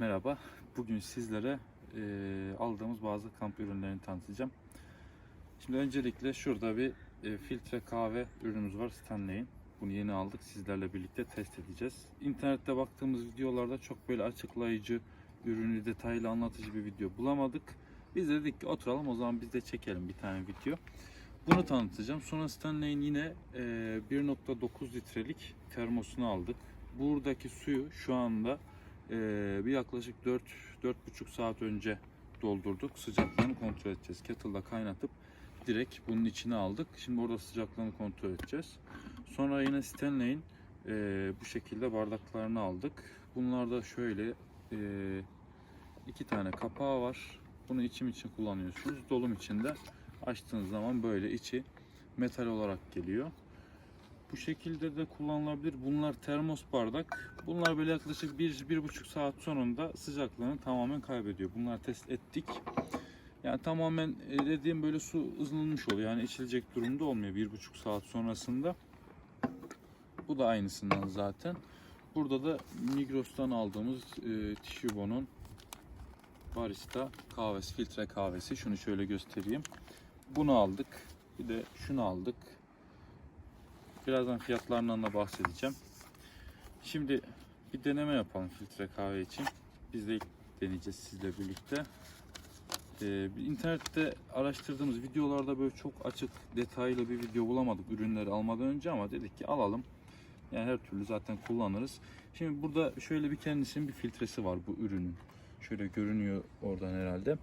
Merhaba. Bugün sizlere e, aldığımız bazı kamp ürünlerini tanıtacağım. Şimdi öncelikle şurada bir e, filtre kahve ürünümüz var Stanley'in. Bunu yeni aldık. Sizlerle birlikte test edeceğiz. İnternette baktığımız videolarda çok böyle açıklayıcı, ürünü detaylı anlatıcı bir video bulamadık. Biz de dedik ki oturalım o zaman biz de çekelim bir tane video. Bunu tanıtacağım. Sonra Stanley'in yine e, 1.9 litrelik termosunu aldık. Buradaki suyu şu anda ee, bir yaklaşık 4 4,5 saat önce doldurduk. Sıcaklığını kontrol edeceğiz. Kettle'da kaynatıp direkt bunun içine aldık. Şimdi orada sıcaklığını kontrol edeceğiz. Sonra yine Stanley'in e, bu şekilde bardaklarını aldık. Bunlarda şöyle e, iki tane kapağı var. Bunu içim için kullanıyorsunuz. Dolum içinde açtığınız zaman böyle içi metal olarak geliyor. Bu şekilde de kullanılabilir. Bunlar termos bardak. Bunlar böyle yaklaşık 1-1,5 saat sonunda sıcaklığını tamamen kaybediyor. Bunlar test ettik. Yani tamamen e, dediğim böyle su ızlanmış oluyor. Yani içilecek durumda olmuyor 1,5 saat sonrasında. Bu da aynısından zaten. Burada da Migros'tan aldığımız e, Tishubo'nun barista kahvesi, filtre kahvesi. Şunu şöyle göstereyim. Bunu aldık. Bir de şunu aldık. Birazdan fiyatlarından da bahsedeceğim. Şimdi bir deneme yapalım filtre kahve için. Biz de ilk deneyeceğiz sizle birlikte. Ee, internette araştırdığımız videolarda böyle çok açık, detaylı bir video bulamadık ürünleri almadan önce ama dedik ki alalım. Yani her türlü zaten kullanırız. Şimdi burada şöyle bir kendisinin bir filtresi var bu ürünün. Şöyle görünüyor oradan herhalde.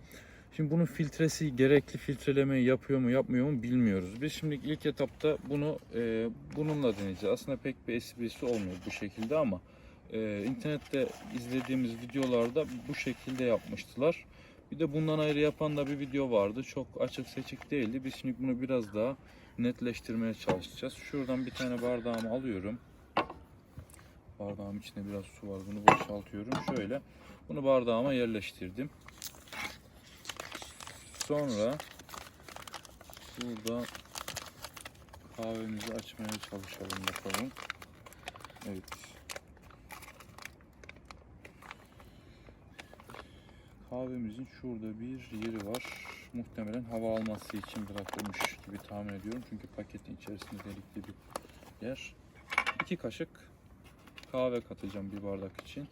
Şimdi bunun filtresi gerekli filtrelemeyi yapıyor mu yapmıyor mu bilmiyoruz. Biz şimdi ilk etapta bunu e, bununla deneyeceğiz. Aslında pek bir esprisi olmuyor bu şekilde ama e, internette izlediğimiz videolarda bu şekilde yapmıştılar. Bir de bundan ayrı yapan da bir video vardı. Çok açık seçik değildi. Biz şimdi bunu biraz daha netleştirmeye çalışacağız. Şuradan bir tane bardağımı alıyorum. Bardağım içinde biraz su var. Bunu boşaltıyorum. Şöyle bunu bardağıma yerleştirdim. Sonra burada kahvemizi açmaya çalışalım bakalım. Evet. Kahvemizin şurada bir yeri var. Muhtemelen hava alması için bırakılmış gibi tahmin ediyorum. Çünkü paketin içerisinde delikli bir yer. İki kaşık kahve katacağım bir bardak için.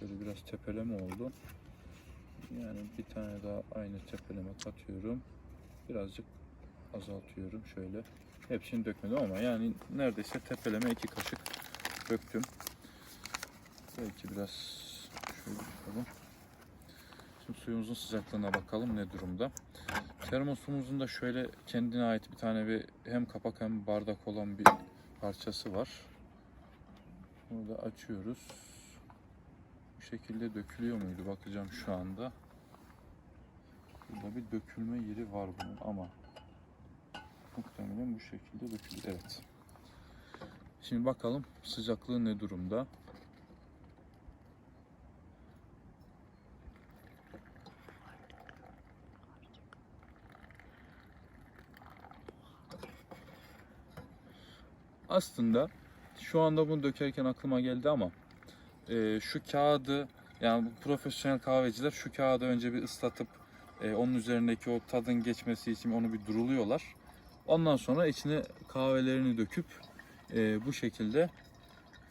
Şöyle biraz tepeleme oldu. Yani bir tane daha aynı tepeleme katıyorum. Birazcık azaltıyorum şöyle. Hepsini dökmedim ama yani neredeyse tepeleme iki kaşık döktüm. Belki biraz şöyle yapalım. Şimdi suyumuzun sıcaklığına bakalım ne durumda. Termosumuzun da şöyle kendine ait bir tane bir hem kapak hem bardak olan bir parçası var. Bunu da açıyoruz. Bu şekilde dökülüyor muydu bakacağım şu anda. Burada bir dökülme yeri var bunun ama muhtemelen bu şekilde dökülüyor. Evet. Şimdi bakalım sıcaklığı ne durumda. Aslında şu anda bunu dökerken aklıma geldi ama e, şu kağıdı yani profesyonel kahveciler şu kağıdı önce bir ıslatıp e, onun üzerindeki o tadın geçmesi için onu bir duruluyorlar. Ondan sonra içine kahvelerini döküp e, bu şekilde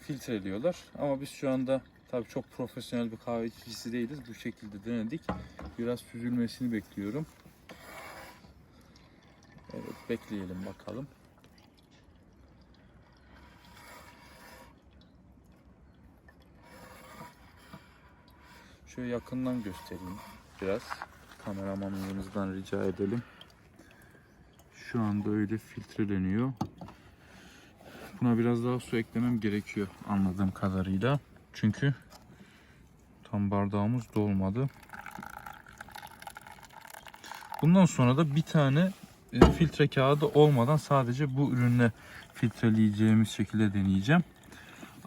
filtreliyorlar. Ama biz şu anda tabii çok profesyonel bir kahve içicisi değiliz. Bu şekilde denedik. Biraz süzülmesini bekliyorum. Evet bekleyelim bakalım. Şöyle yakından göstereyim biraz. Kameramanlarımızdan rica edelim. Şu anda öyle filtreleniyor. Buna biraz daha su eklemem gerekiyor anladığım kadarıyla. Çünkü tam bardağımız dolmadı. Bundan sonra da bir tane e, filtre kağıdı olmadan sadece bu ürünle filtreleyeceğimiz şekilde deneyeceğim.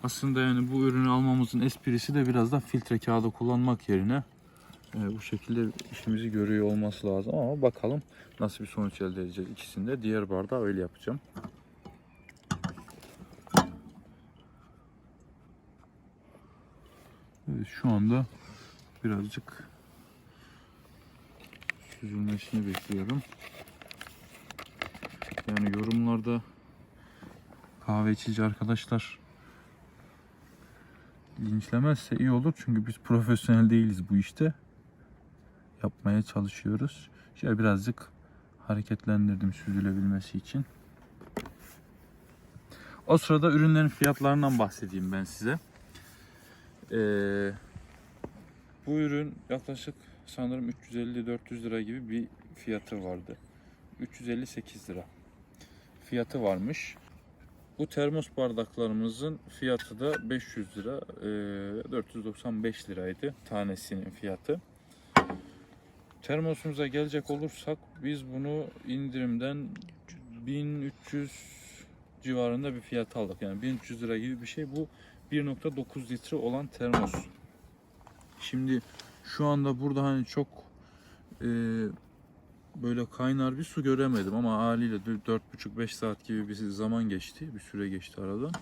Aslında yani bu ürünü almamızın esprisi de biraz da filtre kağıdı kullanmak yerine e, bu şekilde işimizi görüyor olması lazım ama bakalım nasıl bir sonuç elde edeceğiz ikisinde. Diğer bardağı öyle yapacağım. Evet, şu anda birazcık süzülmesini bekliyorum. Yani yorumlarda kahve içici arkadaşlar linçlemezse iyi olur. Çünkü biz profesyonel değiliz bu işte. Yapmaya çalışıyoruz. Şöyle birazcık hareketlendirdim süzülebilmesi için. O sırada ürünlerin fiyatlarından bahsedeyim ben size. Ee, bu ürün yaklaşık sanırım 350-400 lira gibi bir fiyatı vardı. 358 lira fiyatı varmış. Bu termos bardaklarımızın fiyatı da 500 lira, e, 495 liraydı tanesinin fiyatı. Termosumuza gelecek olursak biz bunu indirimden 1300 civarında bir fiyat aldık. Yani 1300 lira gibi bir şey. Bu 1.9 litre olan termos. Şimdi şu anda burada hani çok e, böyle kaynar bir su göremedim ama haliyle 4,5-5 saat gibi bir zaman geçti. Bir süre geçti aradan.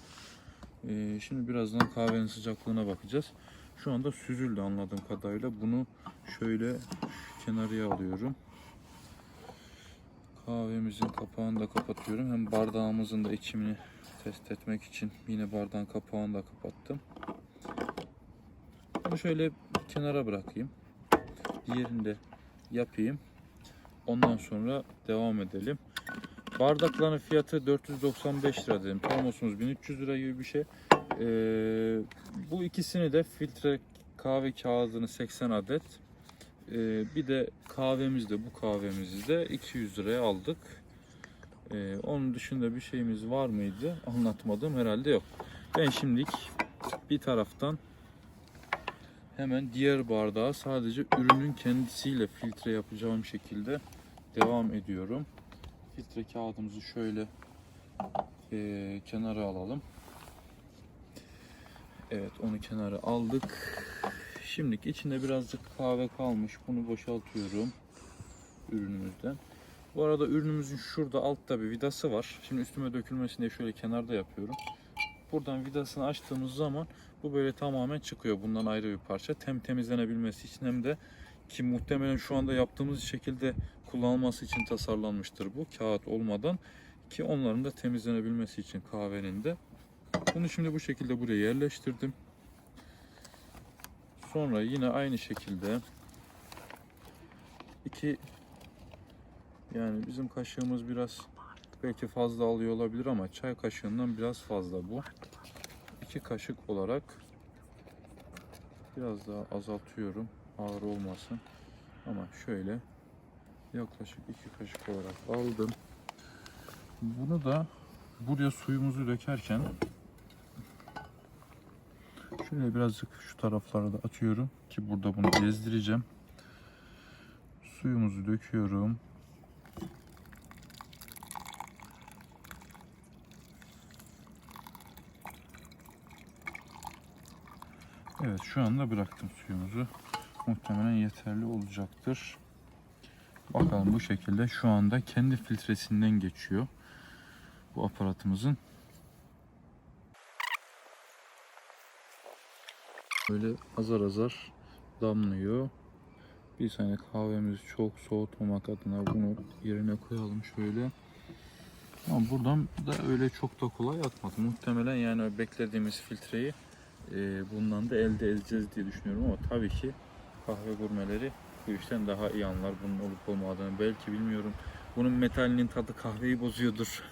E, şimdi birazdan kahvenin sıcaklığına bakacağız. Şu anda süzüldü anladığım kadarıyla. Bunu şöyle kenarıya alıyorum. Kahvemizin kapağını da kapatıyorum. Hem bardağımızın da içimini test etmek için yine bardağın kapağını da kapattım. Bunu şöyle kenara bırakayım. Diğerini yapayım. Ondan sonra devam edelim. Bardakların fiyatı 495 lira dedim. Termosumuz 1300 lira gibi bir şey. Ee, bu ikisini de filtre kahve kağıdını 80 adet. Ee, bir de kahvemiz de bu kahvemizi de 200 liraya aldık. Ee, onun dışında bir şeyimiz var mıydı? Anlatmadım herhalde yok. Ben şimdilik bir taraftan hemen diğer bardağı sadece ürünün kendisiyle filtre yapacağım şekilde devam ediyorum. Filtre kağıdımızı şöyle eee, kenara alalım. Evet onu kenara aldık. Şimdilik içinde birazcık kahve kalmış. Bunu boşaltıyorum ürünümüzden. Bu arada ürünümüzün şurada altta bir vidası var. Şimdi üstüme dökülmesin diye şöyle kenarda yapıyorum. Buradan vidasını açtığımız zaman bu böyle tamamen çıkıyor. Bundan ayrı bir parça. Hem temizlenebilmesi için hem de ki muhtemelen şu anda yaptığımız şekilde kullanılması için tasarlanmıştır bu kağıt olmadan ki onların da temizlenebilmesi için kahvenin de. Bunu şimdi bu şekilde buraya yerleştirdim. Sonra yine aynı şekilde iki yani bizim kaşığımız biraz belki fazla alıyor olabilir ama çay kaşığından biraz fazla bu. İki kaşık olarak biraz daha azaltıyorum ağır olmasın. Ama şöyle yaklaşık iki kaşık olarak aldım. Bunu da buraya suyumuzu dökerken şöyle birazcık şu taraflara da atıyorum ki burada bunu gezdireceğim. Suyumuzu döküyorum. Evet şu anda bıraktım suyumuzu. Muhtemelen yeterli olacaktır. Bakalım bu şekilde şu anda kendi filtresinden geçiyor bu aparatımızın. Böyle azar azar damlıyor. Bir saniye kahvemizi çok soğutmamak adına bunu yerine koyalım şöyle. Ama buradan da öyle çok da kolay akmadı. Muhtemelen yani beklediğimiz filtreyi bundan da elde edeceğiz diye düşünüyorum ama tabii ki kahve gurmeleri bu işten daha iyi anlar bunun olup olmadığını. Belki bilmiyorum. Bunun metalinin tadı kahveyi bozuyordur.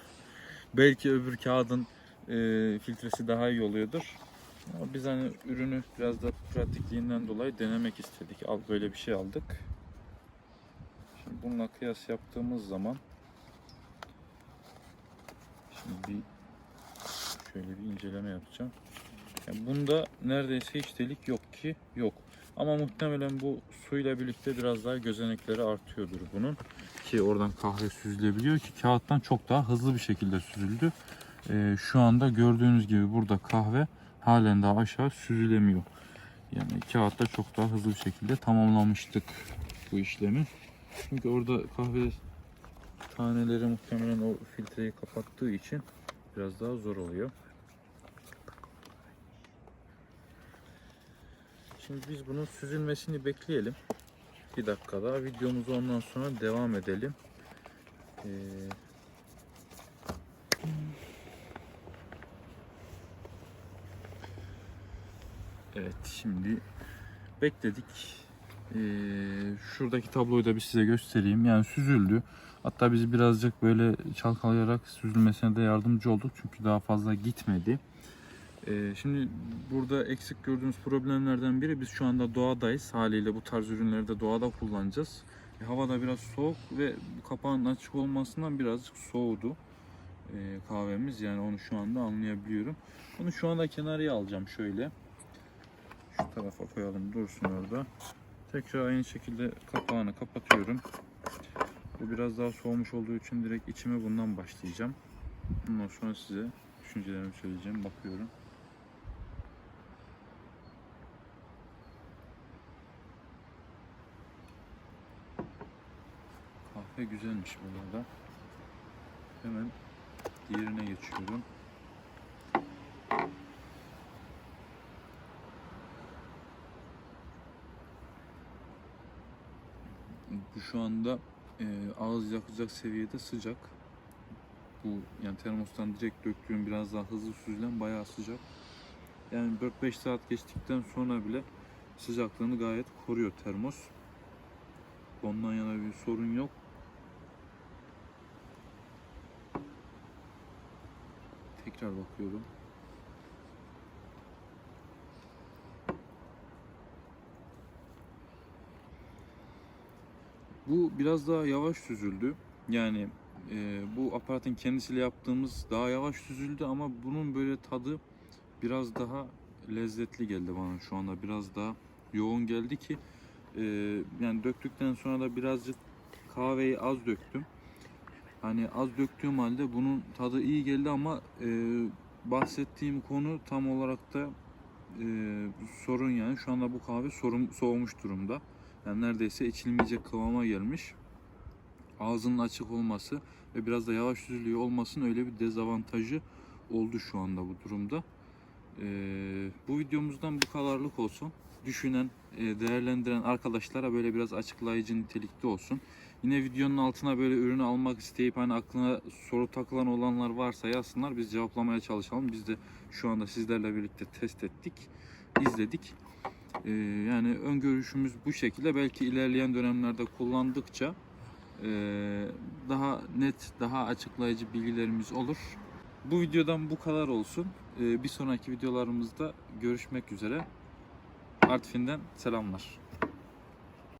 Belki öbür kağıdın e, filtresi daha iyi oluyordur. Ama biz hani ürünü biraz da pratikliğinden dolayı denemek istedik. Al böyle bir şey aldık. Şimdi bununla kıyas yaptığımız zaman şimdi bir şöyle bir inceleme yapacağım. Yani bunda neredeyse hiç delik yok ki yok. Ama muhtemelen bu suyla birlikte biraz daha gözenekleri artıyordur bunun. Ki oradan kahve süzülebiliyor ki kağıttan çok daha hızlı bir şekilde süzüldü. Ee, şu anda gördüğünüz gibi burada kahve halen daha aşağı süzülemiyor. Yani kağıtta çok daha hızlı bir şekilde tamamlamıştık bu işlemi. Çünkü orada kahve taneleri muhtemelen o filtreyi kapattığı için biraz daha zor oluyor. Şimdi biz bunun süzülmesini bekleyelim. Bir dakika daha videomuzu ondan sonra devam edelim. Ee, Evet şimdi bekledik. Ee, şuradaki tabloyu da bir size göstereyim. Yani süzüldü. Hatta biz birazcık böyle çalkalayarak süzülmesine de yardımcı olduk. Çünkü daha fazla gitmedi. Ee, şimdi burada eksik gördüğümüz problemlerden biri biz şu anda doğadayız. Haliyle bu tarz ürünleri de doğada kullanacağız. E, hava da biraz soğuk ve kapağın açık olmasından birazcık soğudu e, kahvemiz. Yani onu şu anda anlayabiliyorum. Bunu şu anda kenarıya alacağım şöyle. Şu tarafa koyalım dursun orada. Tekrar aynı şekilde kapağını kapatıyorum. Bu biraz daha soğumuş olduğu için direkt içime bundan başlayacağım. Ondan sonra size düşüncelerimi söyleyeceğim. Bakıyorum. Kahve güzelmiş bu arada. Hemen diğerine geçiyorum. Bu şu anda e, ağız yakacak seviyede sıcak. Bu yani termostan direkt döktüğüm biraz daha hızlı süzülen bayağı sıcak. Yani 4-5 saat geçtikten sonra bile sıcaklığını gayet koruyor termos. Ondan yana bir sorun yok. Tekrar bakıyorum. Bu biraz daha yavaş süzüldü. Yani e, bu aparatın kendisiyle yaptığımız daha yavaş süzüldü ama bunun böyle tadı biraz daha lezzetli geldi bana şu anda. Biraz daha yoğun geldi ki e, yani döktükten sonra da birazcık kahveyi az döktüm. Hani az döktüğüm halde bunun tadı iyi geldi ama e, bahsettiğim konu tam olarak da e, sorun yani. Şu anda bu kahve sorun, soğumuş durumda. Yani neredeyse içilmeyecek kıvama gelmiş. Ağzının açık olması ve biraz da yavaş süzülüyor olmasının öyle bir dezavantajı oldu şu anda bu durumda. Ee, bu videomuzdan bu kadarlık olsun. Düşünen, e, değerlendiren arkadaşlara böyle biraz açıklayıcı nitelikte olsun. Yine videonun altına böyle ürünü almak isteyip hani aklına soru takılan olanlar varsa yazsınlar. Biz cevaplamaya çalışalım. Biz de şu anda sizlerle birlikte test ettik, izledik. Ee, yani öngörüşümüz bu şekilde. Belki ilerleyen dönemlerde kullandıkça e, daha net, daha açıklayıcı bilgilerimiz olur. Bu videodan bu kadar olsun. Ee, bir sonraki videolarımızda görüşmek üzere. Artvin'den selamlar.